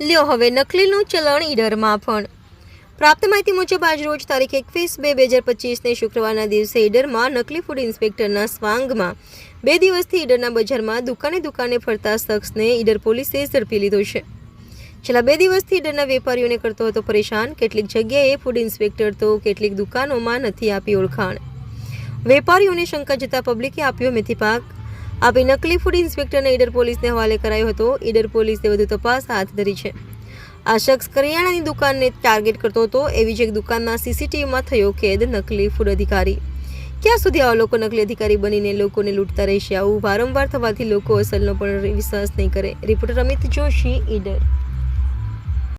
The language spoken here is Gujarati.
થયો હવે નકલીનું ચલણ ઈડરમાં પણ. પ્રાપ્ત માહિતી મુજબ આજરોજ તારીખ એકવીસ બે બે હજાર પચીસને શુક્રવારના દિવસે ઈડરમાં નકલી ફૂડ ઇન્સ્પેક્ટરના સ્વાંગમાં બે દિવસથી ઈડરના બજારમાં દુકાને દુકાને ફરતા શખ્સને ઈડર પોલીસે ઝડપી લીધો છે. છેલ્લા બે દિવસથી ઈડરના વેપારીઓને કરતો હતો પરેશાન. કેટલીક જગ્યાએ ફૂડ ઇન્સ્પેક્ટર તો કેટલીક દુકાનોમાં નથી આપી ઓળખાણ. વેપારીઓને શંકા જતા પબ્લિકે આપ્યો મેથી પાક. આપી નકલી ફૂડ ઇન્સ્પેક્ટરને ઈડર પોલીસને હવાલે કરાયો હતો. ઈડર પોલીસે વધુ તપાસ હાથ ધરી છે. આ શખ્સ કરિયાણાની દુકાનને ટાર્ગેટ કરતો હતો. એવી જ એક દુકાનના સીસીટીવીમાં થયો કેદ નકલી ફૂડ અધિકારી. ક્યાં સુધી આવા લોકો નકલી અધિકારી બનીને લોકોને લૂંટતા રહેશે? આવું વારંવાર થવાથી લોકો અસલનો પણ વિશ્વાસ નહીં કરે. રિપોર્ટર અમિત જોશી, ઈડર.